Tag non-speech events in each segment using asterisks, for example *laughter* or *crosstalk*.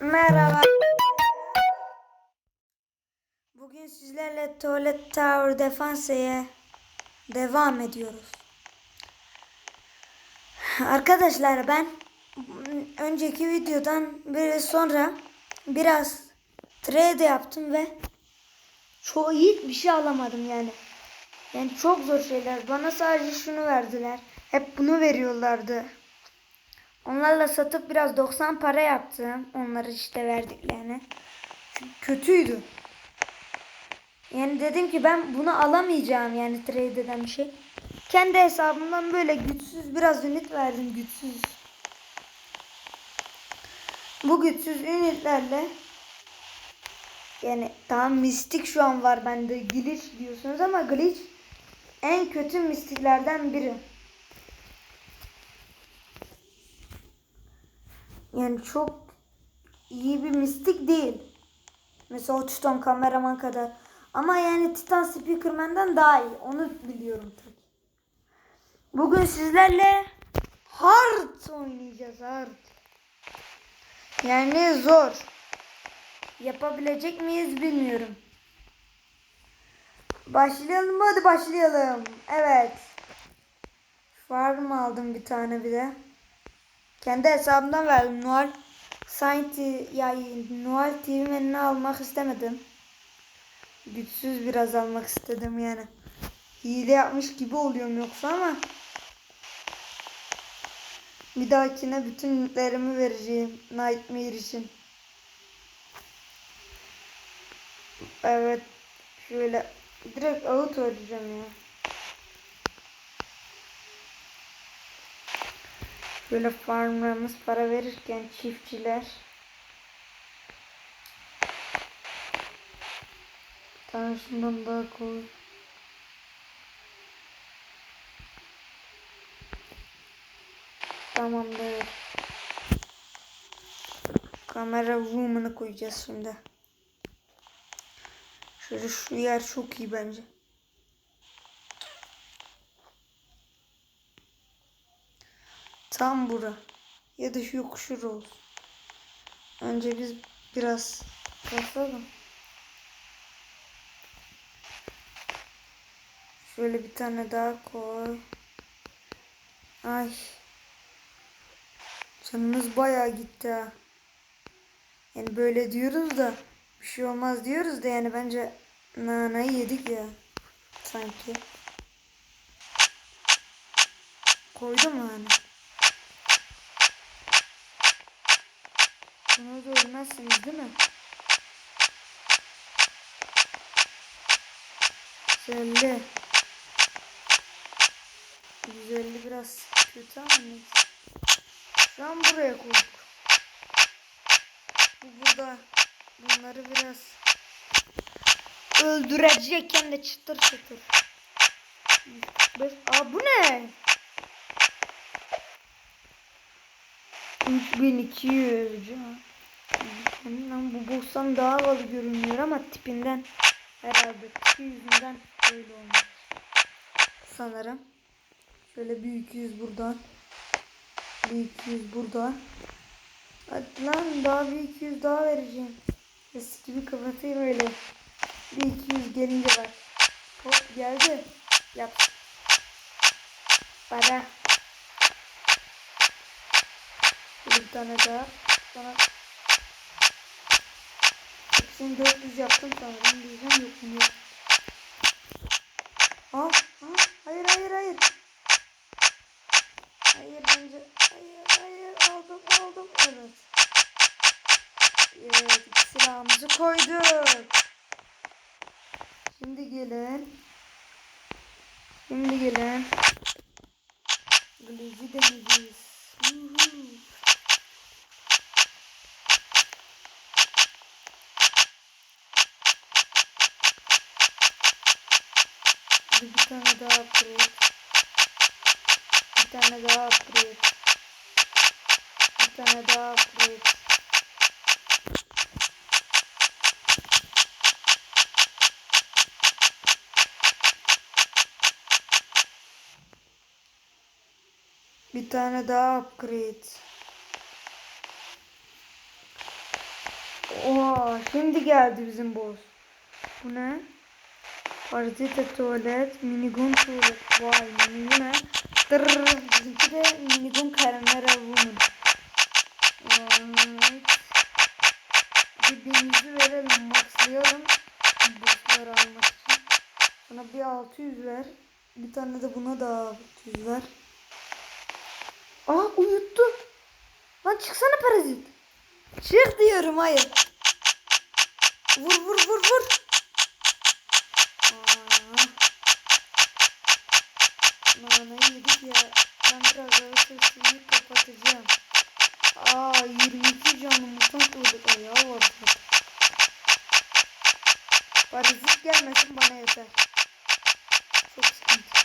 Merhaba. Bugün sizlerle Tuvalet Tower Defense'ye devam ediyoruz. Arkadaşlar ben önceki videodan bir sonra biraz trade yaptım ve çok hiçbir şey alamadım yani. Yani çok zor şeyler. Bana sadece şunu verdiler. Hep bunu veriyorlardı. Onlarla satıp biraz 90 para yaptım. Onları işte verdiklerini. Çünkü kötüydü. Yani dedim ki ben bunu alamayacağım yani trade eden bir şey. Kendi hesabımdan böyle güçsüz biraz ünit verdim güçsüz. Bu güçsüz ünitlerle yani tamam mistik şu an var bende glitch diyorsunuz ama glitch en kötü mistiklerden biri. Yani çok iyi bir mistik değil. Mesela o Titan kameraman kadar. Ama yani Titan Speakerman'dan daha iyi. Onu biliyorum tabii. Bugün sizlerle hard oynayacağız hard. Yani zor. Yapabilecek miyiz bilmiyorum. Başlayalım mı? Hadi başlayalım. Evet. Farm aldım bir tane bir de. Kendi hesabımdan verdim. Noel Sainti ya Noel TV menüne almak istemedim. Güçsüz biraz almak istedim yani. Hile yapmış gibi oluyorum yoksa ama. Bir dahakine bütün ünitlerimi vereceğim Nightmare için. Evet. Şöyle direkt out vereceğim ya. Böyle farmlarımız para verirken çiftçiler şundan daha koy. Tamamdır. Kamera woman'ı koyacağız şimdi. Şöyle şu yer çok iyi bence. Tam bura. Ya da şu yokuşur olsun. Önce biz biraz basalım. Şöyle bir tane daha koy. Ay. Canımız bayağı gitti ha. Yani böyle diyoruz da bir şey olmaz diyoruz da yani bence nanayı yedik ya. Sanki. Koydum hani? Ölmezsiniz değil mi? Güzelli. Güzelli biraz kötü ama neyse. Şu an buraya koyduk. Bu burada bunları biraz öldürecekken de çıtır çıtır. Aa bu ne? 3200 can. Lan bu boss'tan daha havalı görünüyor ama tipinden herhalde tipi yüzünden böyle olmuş. Sanırım. Şöyle bir 200 buradan. Bir 200 buradan. Hadi lan daha bir 200 daha vereceğim. Eski gibi kapatayım öyle. Bir 200 gelince bak. Hop geldi. Yap. Para. Bir tane daha. Sonra Hepsini 400 yaptım sanırım diyeceğim yok mu yok. Aa, aa, hayır hayır hayır. Hayır bence hayır hayır aldım aldım evet. Evet silahımızı koyduk. Şimdi gelin. Şimdi gelin. Gliz'i. Yuhuu. Bir tane daha upgrade. Bir tane daha upgrade. Bir tane daha upgrade. Bir tane daha upgrade. Oha şimdi geldi bizim boss. Bu ne? Parazite tuvalet, minigun tuvalet. Vay minigun ne? Tırrrr. Bizimki de minigun karamera woman. Right. Birbirimizi verelim, maxlayalım. Bossları almak için. Sana bir 600 ver. Bir tane de buna da 600 ver. Aa uyuttu. Lan çıksana parazit. Çık diyorum hayır. Vur vur vur vur. Nanayı yedik ya. Ben biraz daha sesini kapatacağım. Aa 22 canlı mutant olduk. Ayağı var. Parazit gelmesin bana yeter. Çok sıkıntı.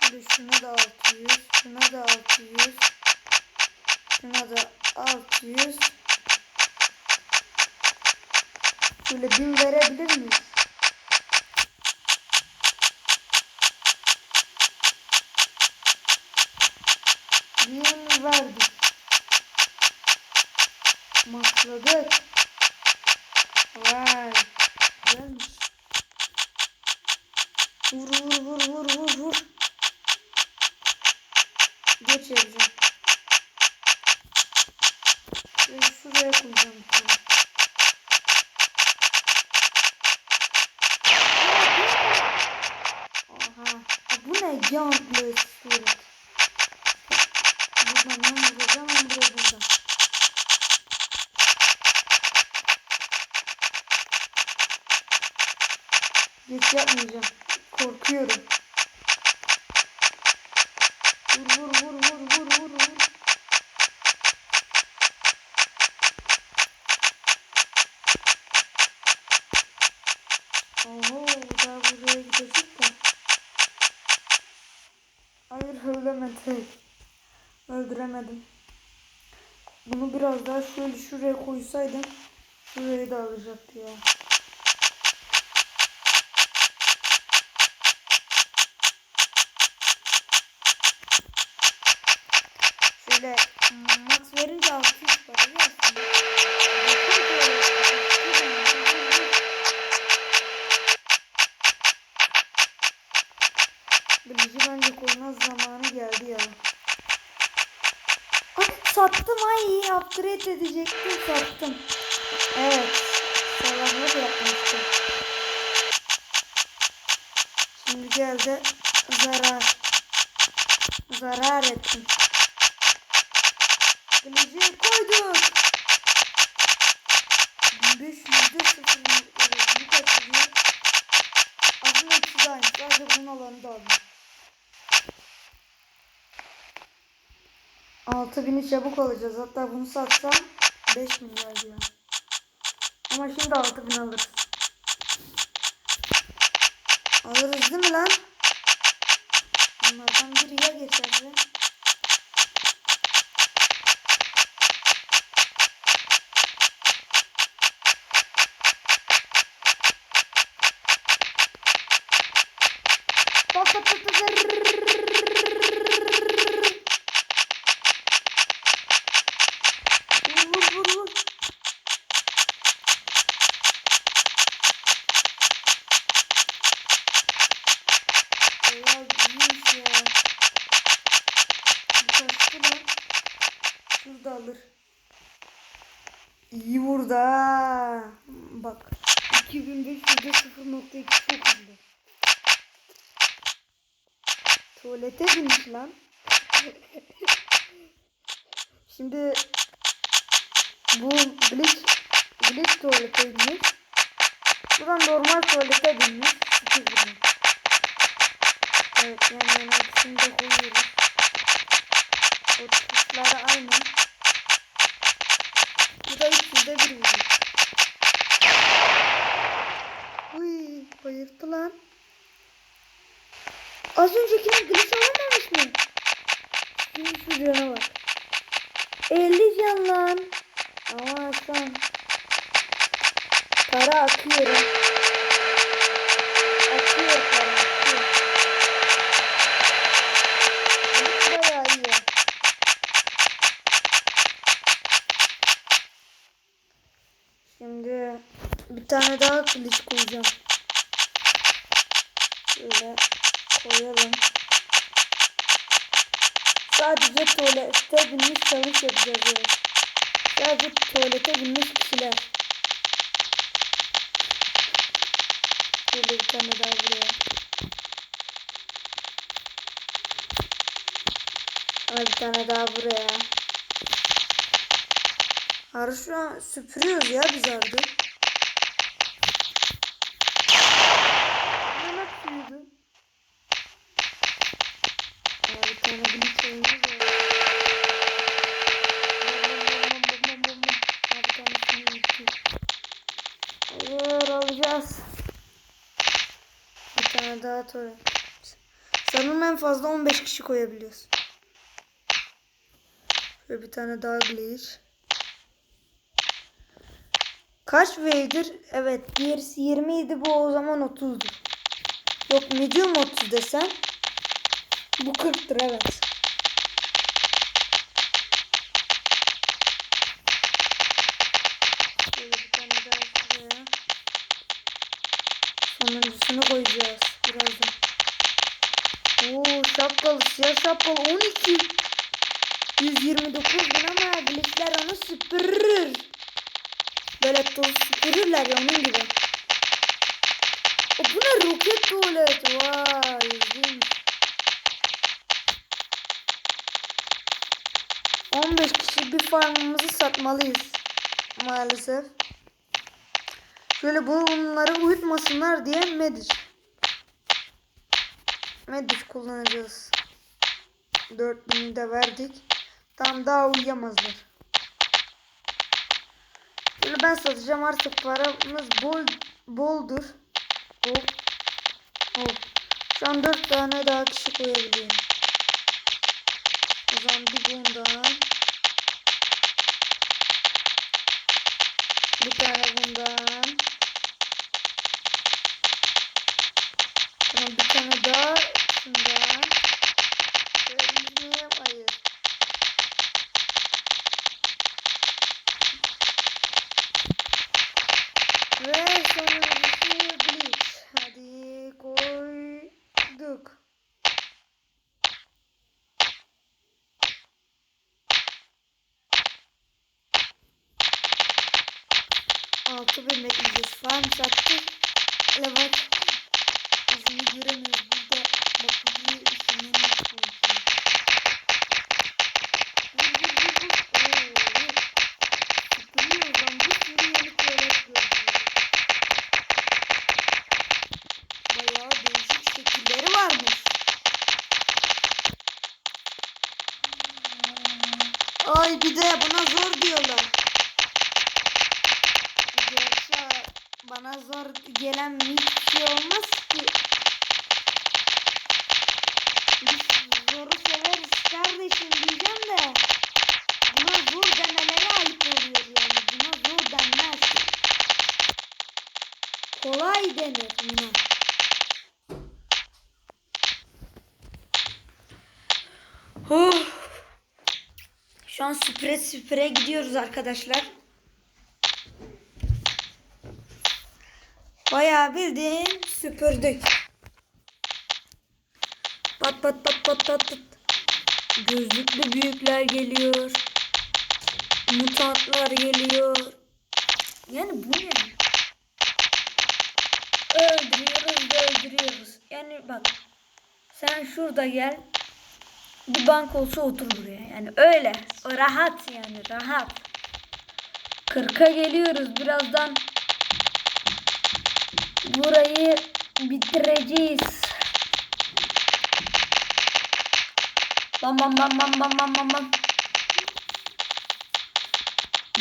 Şimdi şuna da 600, şuna da 600, şuna da 600. Şöyle bin verebilir miyiz? Bin verdik. Makladık. Vay. Güzelmiş. Vur vur vur vur vur vur. Geç Ercan. Ve şuraya koyacağım bir tane. Oha. Jantlı suret. Buradan ben vuracağım ben buraya buradan. Geç yapmayacağım. Korkuyorum. Vur vur vur vur vur vur vur. Oho daha buraya gidecek de. Hayır öldüremedik. Öldüremedim. Bunu biraz daha şöyle şuraya koysaydım şurayı da alacaktı ya. Şöyle max verince 600 para gelsin. Bilici bence koymaz zamanı geldi ya. Ay sattım ay upgrade edecektim sattım. Evet. Salaklık yapmıştım. Şimdi geldi zarar. Zarar ettim. Geleceği koyduk. 1500'de sıfır üretimi kaçırıyor. Aslında ikisi de aynı. Sadece bunun alanı da aldım. 6000'i çabuk alacağız. Hatta bunu satsam 5 milyar diyor. Ama şimdi 6000 alırız. Alırız değil mi lan? Bunlardan biri ya geçerse. Bak bak bak bak. 2500'de 0.2 çok hızlı. Tuvalete binmiş lan. *laughs* Şimdi bu glitch glitch tuvalete binmiş. Buradan normal tuvalete binmiş. İki binmiş. Evet yan yana ikisini de koyuyoruz. O tuşları aynı. Bu da 300'de bir vuruyor. Uy bayılttı lan. Az öncekinin glitch alamamış mı? Şimdi şu cana bak. 50 can lan. Ama son. Para akıyor. Akıyor para akıyor. Bunu da Bir tane daha kılıç koyacağım. Şöyle koyalım. Sadece tuvalete binmiş çalış yapacağız yani. Sadece tuvalete binmiş kişiler. Şöyle bir tane daha buraya. Ama bir tane daha buraya. Arı şu an süpürüyoruz ya biz ardı. Yemek suyuydu. Aa, bir tane bilik oyunumuz var. Bom, bom, bom, bom, bom, bom, bom. Aa, bir tanesini yuttuk. Hayır alacağız. Tuvalet. Sanırım en fazla 15 kişi koyabiliyoruz. Şöyle bir tane daha glitch. Kaç wave'dir? Evet diğerisi 20 idi bu o zaman 30'dur. Yok medium 30 desem. Bu 40'tır evet. Şöyle bir tane daha. Sonuncusunu koyacağız birazdan. Oo şapkalı siyah şapkalı 12. 129 bin ama glitchler onu süpürür. Böyle toz süpürürler ya onun gibi. O bu ne roket tuvalet vay ilginç. 15 kişi bir farmımızı satmalıyız maalesef. Şöyle bunları uyutmasınlar diye medic. Medic kullanacağız. 4000'i de verdik. Tam daha uyuyamazlar. Böyle ben satacağım artık paramız bol boldur. Bol. Bol. Şu an 4 tane daha kişi koyabiliyorum. O zaman bir bundan. Bir tane bundan. Sonra bir tane daha Şimdi Ay bir de buna zor diyorlar. Gerçi bana zor gelen hiçbir şey olmaz ki. Biz zoru severiz kardeşim diyeceğim de. Buna zor demeleri ayıp oluyor yani. Buna zor denmez. Kolay denir buna. Oh. Şu an süpüre süpüre gidiyoruz arkadaşlar. Bayağı bildiğin süpürdük. Pat pat pat pat pat pat. Gözlüklü büyükler geliyor. Mutantlar geliyor. Yani bu ne? Öldürüyoruz öldürüyoruz. Yani bak. Sen şurada gel. Bir bank olsa otur buraya. Yani öyle. O rahat yani rahat. 40'a geliyoruz birazdan. Burayı bitireceğiz. Bam bam bam bam bam bam bam.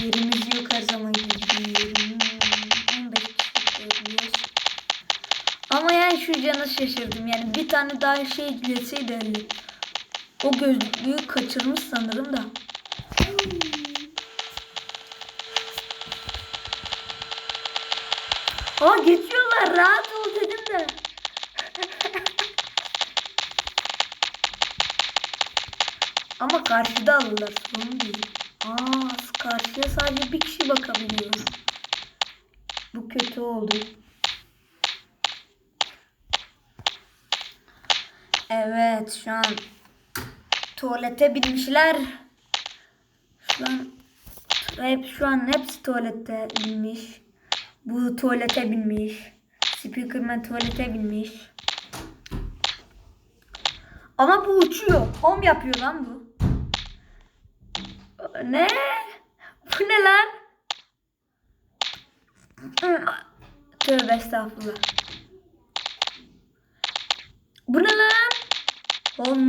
Yerimiz yok her zaman gibi yerim. 15 kişi bekliyoruz. Ama yani şu canı şaşırdım. Yani bir tane daha şey gelseydi öyle. O gözlüklüğü kaçırmış sanırım da. Aa geçiyorlar rahat ol dedim de. Ama karşıda alırlar sorun değil. Aa karşıya sadece bir kişi bakabiliyor. Bu kötü oldu. Evet şu an tuvalete binmişler. Şu an hep şu an hepsi tuvalette binmiş. Bu tuvalete binmiş. Speakerman tuvalete binmiş. Ama bu uçuyor. Home yapıyor lan bu. Ne? Bu ne lan? Tövbe estağfurullah. Bu ne lan? Hom.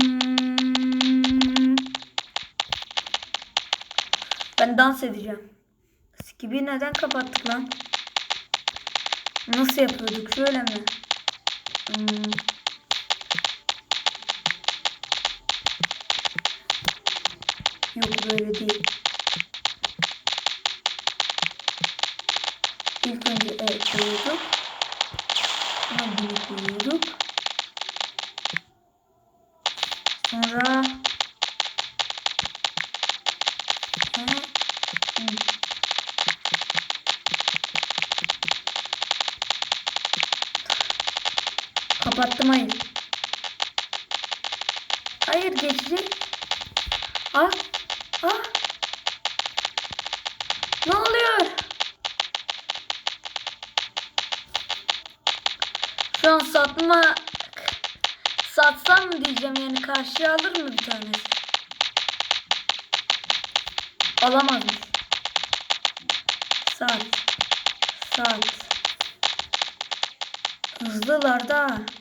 Ben dans edeceğim. Skibi neden kapattık lan? Nasıl yapıyorduk? Şöyle mi? Hmm. Yok böyle değil. İlk önce E koyuyorduk. Sonra bunu koyuyorduk. Sonra E, Hı. Kapattım hayır. Hayır geçecek. Ah. Ah. Ne oluyor? Şu an satma satsam mı diyeceğim yani karşıya alır mı bir tanesi? Alamazmış. Sat. Sat. Hızlılar da.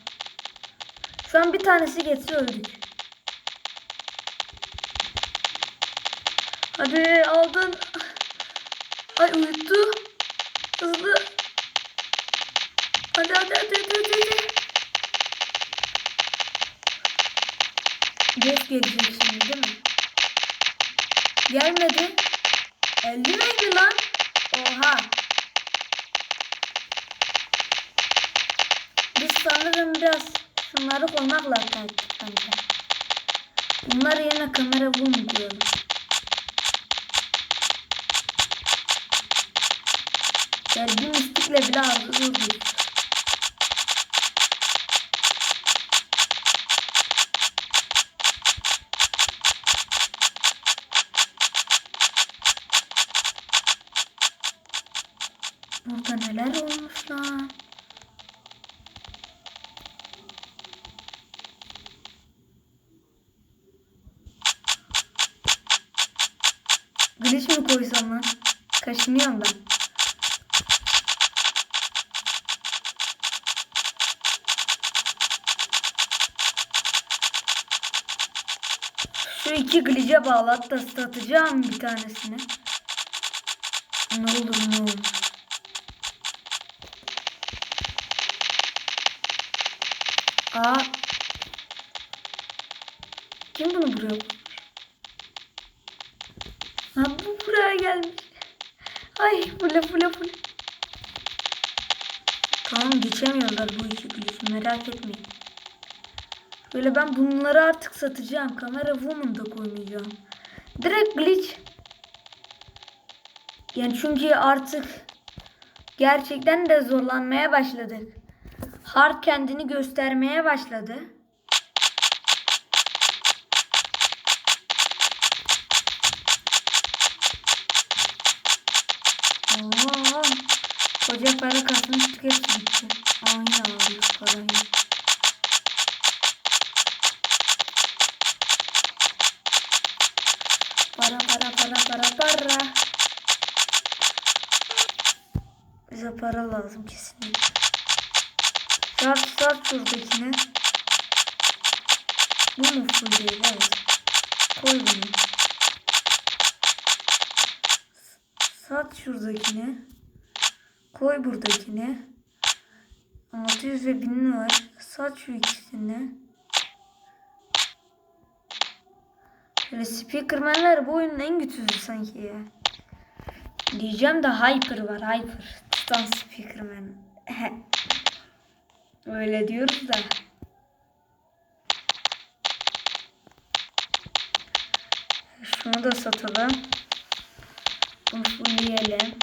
Şu an bir tanesi geçse öldük. Hadi aldın. Ay uyuttu. Hızlı. Hadi hadi hadi hadi hadi. Jeff gelecek şimdi değil mi? Gelmedi. 50 neydi lan? Oha. Biz sanırım biraz şunları koymakla bence. Bunları yerine kamera boom koyalım. Yani bir bile harcıyoruz. Burada neler olmuş lan? Glitch mi koysam lan? Kaşınıyorum ben. Şu iki glitch'e bağlat da satacağım bir tanesini. Ne olur ne olur. Aa. Kim bunu buraya koymuş? Ha bu buraya gelmiş. Ay fule fule fule. Tamam geçemiyorlar bu iki glitch'i merak etmeyin. Böyle ben bunları artık satacağım. Kamera woman koymayacağım. Direkt glitch. Yani çünkü artık gerçekten de zorlanmaya başladık. Hard kendini göstermeye başladı. Para kasmış hepsi bitti. Aynı alıyoruz parayı. Para para para para para. Bize para lazım kesinlikle. Sat sat şuradakini. Bu mu full değil? Evet. Koy bunu. Sat şuradakini. Koy buradakini. 600 ve 1000 var. Sat şu ikisini. Böyle speakermanler bu oyunun en güçsüzü sanki ya. Diyeceğim de Hyper var Hyper. Titan Speakerman. *laughs* Öyle diyoruz da. Şunu da satalım. Bunu fullleyelim.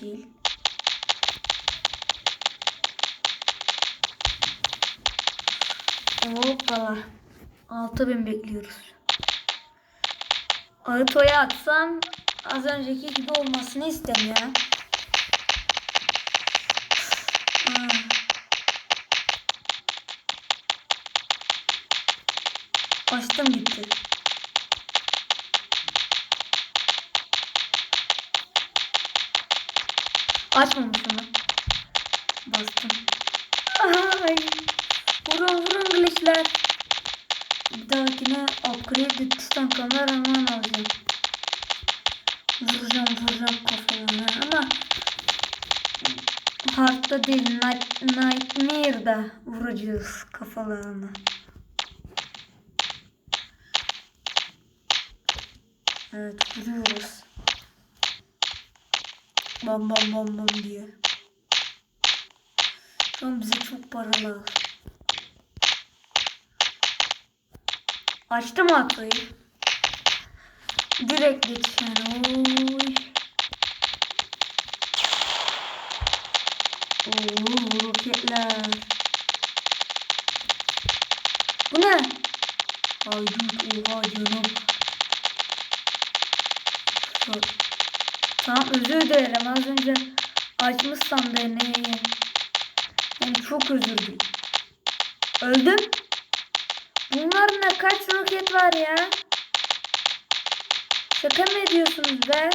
değil. Hoppala. 6000 bekliyoruz. Arıto'ya atsam az önceki gibi olmasını istemiyor. Ah. Açtım gitti. Açmamışım lan. Bastım. Ay. Vurun vurun glitchler. Dahakine upgrade titan kameraman alacağım. Vuracağım vuracağım kafalarına ama Hard'da değil Night, Nightmare'da vuracağız kafalarına. Evet vuruyoruz. Bam bam bam bam diye. Şu an bize çok para lazım. Açtım atlayı. Direkt geç yani. Oy. Oo, roketler. Bu ne? Haydut oha canım. Tamam özür dilerim az önce açmışsam deneyi. Yani çok özür dilerim. Öldüm. Bunların ne kaç roket var ya? Şaka mı ediyorsunuz be?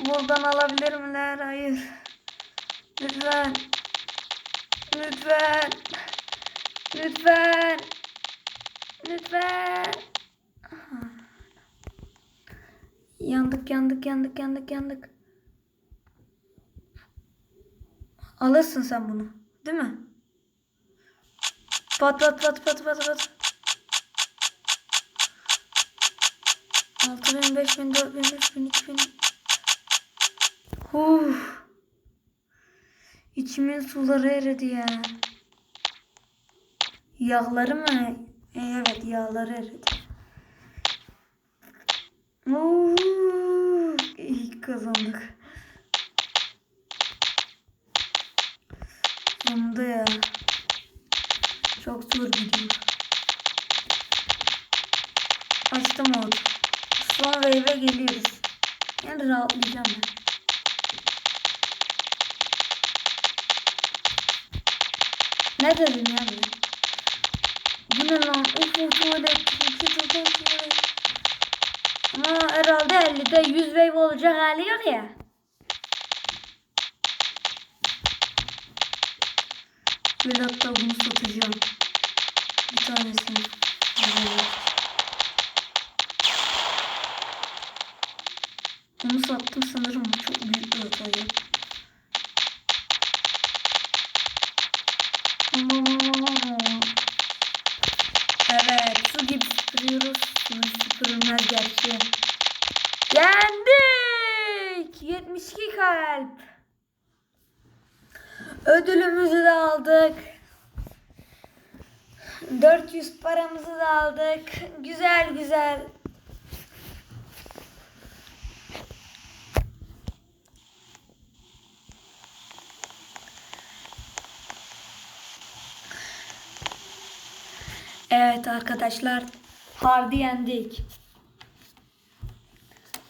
Buradan alabilir miler? Hayır. Lütfen. Lütfen. Lütfen. Lütfen. Yandık yandık yandık yandık yandık. Alırsın sen bunu. Değil mi? Pat pat pat pat pat pat. 6000, 5000, 4000, 3000, 2000. Uf. İçimin suları eridi ya. Yağları mı? E, Evet yağları eridi. Oo, iyi kazandık. Sonunda ya. Çok zor gidiyor. Açtım oldu. Son wave'e geliyoruz. Yani rahatlayacağım ben. Ne dedim ya ben? Bu ne lan? Uf uf tuvalet. İki tuvalet. Ama herhalde 50'de 100 wave olacak hali yok ya. Böyle hatta bunu satacağım. Bir tanesini. Evet. Onu sattım sanırım. Bu çok büyük bir hataydı. Evet, su gibi süpürüyoruz. Su süpürülmez gerçi. Yendik! 72 kalp. Ödülümüzü de aldık. 400 paramızı da aldık. Güzel güzel. Evet arkadaşlar. Hardy yendik.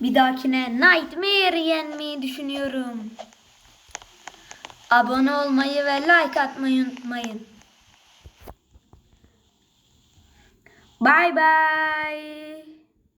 Bir dahakine Nightmare yenmeyi düşünüyorum. Abone olmayı ve like atmayı unutmayın. Bye bye.